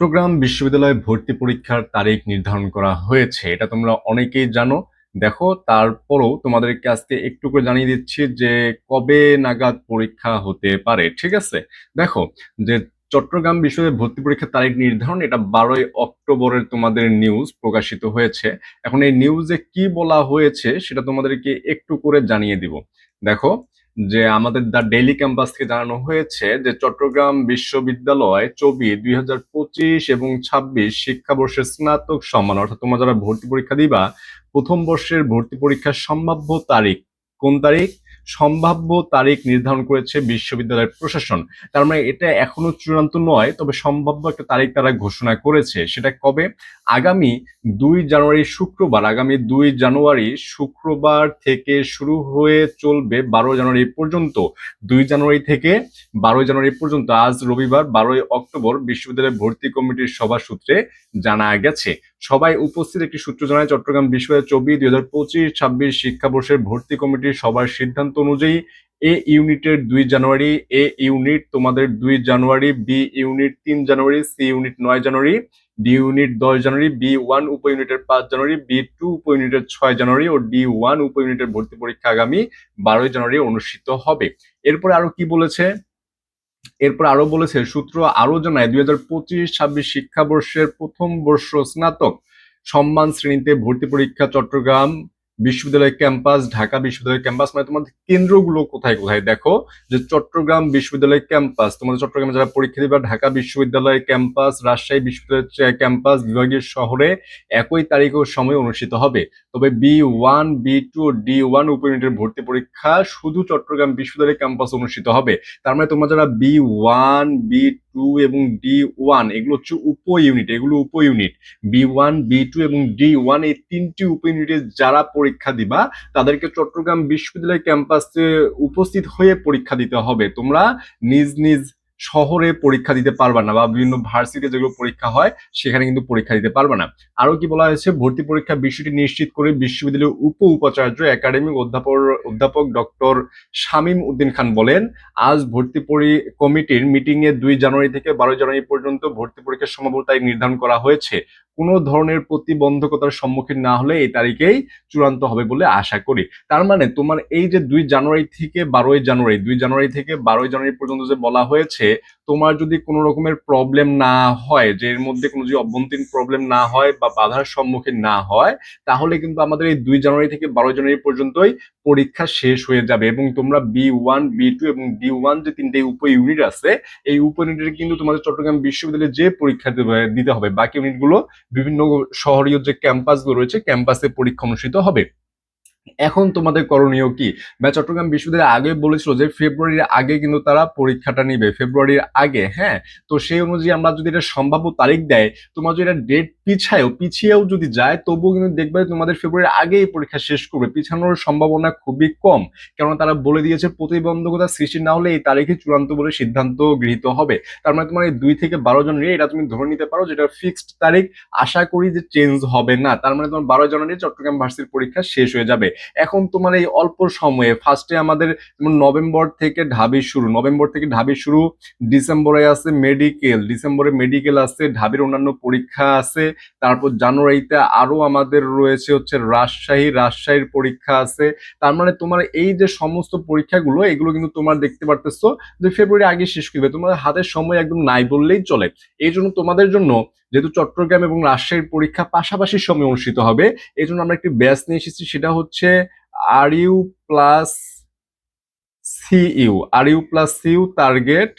চট্টগ্রাম বিশ্ববিদ্যালয়ে ভর্তি পরীক্ষার তারিখ নির্ধারণ করা হয়েছে। এটা তোমরা অনেকেই জানো। দেখো, তারপরও তোমাদেরকে আজকে একটু করে জানিয়ে দিচ্ছি যে কবে নাগাদ পরীক্ষা হতে পারে, ঠিক আছে? দেখো, যে চট্টগ্রাম বিশ্ববিদ্যালয়ে ভর্তি পরীক্ষার তারিখ নির্ধারণ, এটা বারোই অক্টোবরের তোমাদের নিউজ প্রকাশিত হয়েছে। এখন এই নিউজে কি বলা হয়েছে, সেটা তোমাদেরকে একটু করে জানিয়ে দিব। দেখো যে আমাদের দ্য ডেলি ক্যাম্পাস থেকে জানানো হয়েছে যে চট্টগ্রাম বিশ্ববিদ্যালয় চবি দুই হাজার পঁচিশ এবং ছাব্বিশ শিক্ষাবর্ষের স্নাতক সম্মান, অর্থাৎ তোমরা যারা ভর্তি পরীক্ষা দিবা, প্রথম বর্ষের ভর্তি পরীক্ষার সম্ভাব্য তারিখ কোন তারিখ? সম্ভাব্য তারিখ নির্ধারণ করেছে বিশ্ববিদ্যালয়ের প্রশাসন। তার মানে এটা এখনও চূড়ান্ত নয়, তবে সম্ভাব্য একটা তারিখ তারা ঘোষণা করেছে। সেটা কবে? আগামী দুই জানুয়ারি শুক্রবার, আগামী দুই জানুয়ারি শুক্রবার থেকে শুরু হয়ে চলবে বারো জানুয়ারি পর্যন্ত। দুই জানুয়ারি থেকে বারোই জানুয়ারি পর্যন্ত, আজ রবিবার বারোই অক্টোবর বিশ্ববিদ্যালয় ভর্তি কমিটির সভা সূত্রে জানা গেছে। সবাই উপস্থিত একটি সূত্র জানায়, চট্টগ্রাম বিশ্ববিদ্যালয় চব্বিশ দুই হাজার পঁচিশ, ছাব্বিশ শিক্ষাবর্ষের ভর্তি কমিটির সবার সিদ্ধান্ত অনুযায়ী এ ইউনিটের দুই জানুয়ারি, এ ইউনিট তোমাদের দুই জানুয়ারি, বি ইউনিট তিন জানুয়ারি, সি ইউনিট নয় জানুয়ারি, ডি ইউনিট দশ জানুয়ারি, বি ওয়ান উপ ইউনিটের পাঁচ জানুয়ারি, বি টু উপ ইউনিটের ছয় জানুয়ারি ও ডি ওয়ান উপ ইউনিটের ভর্তি পরীক্ষা আগামী বারোই জানুয়ারি অনুষ্ঠিত হবে। এরপরে আরও কি বলেছে? এরপর আরও বলেছে সূত্র আরও জানায়, দুই হাজার পঁচিশ, ছাব্বিশ শিক্ষাবর্ষের প্রথম বর্ষ স্নাতক, সম্মান শ্রেণীতে ভর্তি পরীক্ষা চট্টগ্রাম বিশ্ববিদ্যালয় ক্যাম্পাস, ঢাকা বিশ্ববিদ্যালয় ক্যাম্পাস মানে তোমাদের কেন্দ্রগুলো কোথায় কোথায়? দেখো যে চট্টগ্রাম বিশ্ববিদ্যালয় ক্যাম্পাস, তোমাদের চট্টগ্রামে যারা পরীক্ষা দিবা, ঢাকা বিশ্ববিদ্যালয় ক্যাম্পাস, রাজশাহী বিশ্ববিদ্যালয় ক্যাম্পাস, বিভাগীয় শহরে একই তারিখ ও সময় অনুষ্ঠিত হবে। তবে B one, B two D one উপ ইউনিটের ভর্তি পরীক্ষা শুধু চট্টগ্রাম বিশ্ববিদ্যালয় ক্যাম্পাস অনুষ্ঠিত হবে। তার মানে তোমরা যারা বি ওয়ান, বি টু এবং ডি ওয়ান, এগুলো হচ্ছে উপ ইউনিট এগুলো উপ unit B one, B two এবং ডি ওয়ান এই তিনটি উপ ইউনিটে যারা পরীক্ষা দিবা, তাদেরকে চট্টগ্রাম বিশ্ববিদ্যালয় ক্যাম্পাসে উপস্থিত হয়ে পরীক্ষা দিতে হবে। তোমরা নিজ নিজ শহরে পরীক্ষা দিতে পারবা না বা বিভিন্ন ভার্সিটিতে যেগুলো পরীক্ষা হয়, সেখানে কিন্তু পরীক্ষা দিতে পারবে না। আরও কি বলা হয়েছে? ভর্তি পরীক্ষা বিষয়টি নিশ্চিত করে বিশ্ববিদ্যালয়ের উপ উপাচার্য একাডেমিক অধ্যাপক অধ্যাপক ডক্টর শামীম উদ্দিন খান বলেন, আজ ভর্তি পরি, কমিটির মিটিং এ দুই জানুয়ারি থেকে বারো জানুয়ারি পর্যন্ত ভর্তি পরীক্ষার সম্ভাব্য তারিখ নির্ধারণ করা হয়েছে। কোনো ধরনের প্রতিবন্ধকতার সম্মুখীন না হলে এই তারিখেই চূড়ান্ত হবে বলে আশা করি। তার মানে তোমার এই যে দুই জানুয়ারি থেকে বারোই জানুয়ারি, দুই জানুয়ারি থেকে বারোই জানুয়ারি পর্যন্ত যে বলা হয়েছে, তোমার যদি কোনো রকমের প্রবলেম না হয়, যে এর মধ্যে কোনো যদি অভ্যন্তরীণ প্রবলেম না হয় বা বাধার সম্মুখীন না হয়, তাহলে কিন্তু আমাদের এই দুই জানুয়ারি থেকে বারো জানুয়ারি পর্যন্তই পরীক্ষা শেষ হয়ে যাবে এবং তোমরা বি ওয়ান বি টু এবং ডি ওয়ান যে তিনটে উপ ইউনিট আছে, এই উপ ইউনিটের কিন্তু তোমাদের চট্টগ্রাম বিশ্ববিদ্যালয়ে যে পরীক্ষা দিতে হবে, বাকি ইউনিটগুলো বিভিন্ন শহরীয় যে ক্যাম্পাসগুলো রয়েছে ক্যাম্পাসে পরীক্ষা অনুষ্ঠিত হবে। এখন তোমাদের করণীয় কি? বা চট্টগ্রাম বিশ্ববিদ্যালয় আগে বলেছিল যে ফেব্রুয়ারির আগে কিন্তু তারা পরীক্ষাটা নিবে, ফেব্রুয়ারির আগে হ্যাঁ? তো সেই অনুযায়ী আমরা যদি এটা সম্ভাব্য তারিখ দেয়, তোমার যদি এটা ডেট পিছায়ও, পিছিয়েও যদি যায়, তবুও কিন্তু দেখবে তোমাদের ফেব্রুয়ারির আগেই পরীক্ষা শেষ করবে। পিছানোর সম্ভাবনা খুবই কম। কেননা তারা বলে দিয়েছে প্রতিবন্ধকতা সৃষ্টি না হলে এই তারিখে চূড়ান্ত বলে সিদ্ধান্ত গৃহীত হবে। তার মানে তোমার এই দুই থেকে বারো জানুয়ারি, এটা তুমি ধরে নিতে পারো যেটা ফিক্সড তারিখ। আশা করি যে চেঞ্জ হবে না। তার মানে তোমার বারো জানুয়ারি চট্টগ্রাম ভার্সিটির পরীক্ষা শেষ হয়ে যাবে। এখন তোমার এই অল্প সময়ে ফার্স্টে আমাদের নভেম্বর থেকে ঢাবি শুরু, নভেম্বর থেকে ঢাবি শুরু, ডিসেম্বরে আছে মেডিকেল ডিসেম্বরে মেডিকেল আছে, ঢাবির অন্যান্য পরীক্ষা আছে, তারপর জানুয়ারিতে আরও আমাদের রয়েছে হচ্ছে রাজশাহী, রাজশাহীর পরীক্ষা আছে, তার মানে তোমার এই যে সমস্ত পরীক্ষাগুলো, এগুলো কিন্তু তোমার দেখতে পারতেছো যে ফেব্রুয়ারি আগে শেষ করবে। তোমার হাতের সময় একদম নাই বললেই চলে। এই জন্য তোমাদের জন্য যেহেতু চট্টগ্রাম এবং রাজশাহীর পরীক্ষা পাশাপাশি সময় অনুষ্ঠিত হবে, এই জন্য আমরা একটি ব্যাচ নিয়ে এসেছি, সেটা হচ্ছে R U plus CU R U plus CU target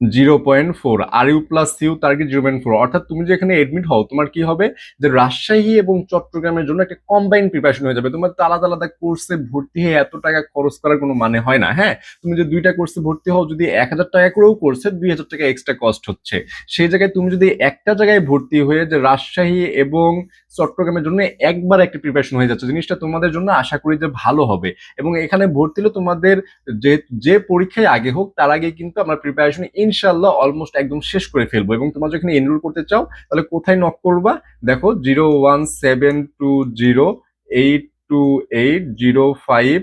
zero point four. R U plus CU target zero point four. অর্থাৎ তুমি যেখানে এডমিট হও, তোমার কি হবে? যে রাজশাহী এবং চট্টগ্রামের জন্য একটা কম্বাইন প্রিপারেশন হয়ে যাবে। তোমার আলাদা আলাদা কোর্সে ভর্তি হয়ে এত টাকা খরচ করার কোনো মানে হয় না হ্যাঁ? তুমি যে দুইটা কোর্সে ভর্তি হও, যদি এক হাজার টাকা করেও কোর্সে দুই হাজার টাকা এক্সট্রা কস্ট হচ্ছে। সেই জায়গায় তুমি যদি একটা জায়গায় ভর্তি হয়ে যে রাজশাহী এবং চট্টগ্রামের জন্য একবার একটা প্রিপারেশন হয়ে যাচ্ছে। জিনিসটা তোমাদের জন্য আশা করি যে ভালো হবে। এবং এখানে ভর্তি হলে তোমাদের যে যে পরীক্ষায় আগে হোক, তার আগে কিন্তু আমরা প্রিপারেশন ইনশাল্লাহ অলমোস্ট একদম শেষ করে ফেলব। এবং তোমরা যখন এনরোল করতে চাও, তাহলে কোথায় নক করবা? দেখো zero one seven two zero eight two eight zero five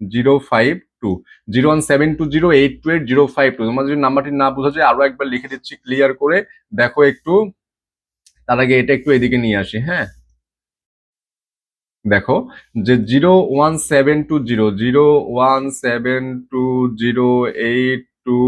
zero five two zero one seven two zero eight two eight zero five two তোমাদের যদি নাম্বারটি না বোঝা যায়, আরও একবার লিখে দিচ্ছি ক্লিয়ার করে। দেখো একটু তার আগে এটা একটু এদিকে নিয়ে আসি হ্যাঁ? দেখো, যে zero one seven two zero zero one seven two zero eight two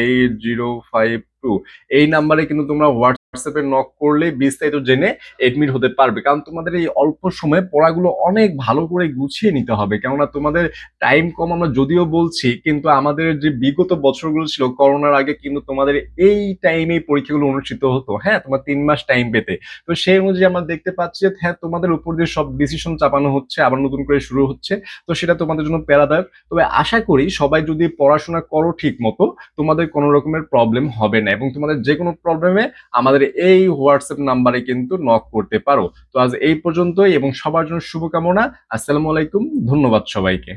eight zero five two এই নাম্বারে কিন্তু তোমরা হোয়াটসঅ্যাপে নক করলে বিস্তারিত জেনে এডমিট হতে পারবে। কারণ তোমাদের এই অল্প সময়ে পড়াগুলো অনেক ভালো করে গুছিয়ে নিতে হবে। কেননা তোমাদের টাইম কম আমরা যদিও বলছি, কিন্তু আমাদের যে বিগত বছরগুলো ছিল, করোনার আগে কিন্তু তোমাদের এই টাইমে পরীক্ষাগুলো অনুষ্ঠিত হতো। হ্যাঁ তোমার তিন মাস টাইম পেতে। তো সেই অনুযায়ী আমরা দেখতে পাচ্ছি যে হ্যাঁ তোমাদের উপর দিয়ে সব ডিসিশন চাপানো হচ্ছে, আবার নতুন করে শুরু হচ্ছে। তো সেটা তোমাদের জন্য প্যারাদায়ক। তবে আশা করি সবাই যদি পড়াশোনা করো ঠিক মতো তোমাদের কোনো রকমের প্রবলেম হবে না। এবং তোমাদের যে কোনো প্রবলেমে আমাদের এই হোয়াটসঅ্যাপ নাম্বারে কিন্তু নক করতে পারো। তো আজ এই পর্যন্তই এবং সবার জন্য শুভকামনা। আসসালামু আলাইকুম। ধন্যবাদ সবাইকে।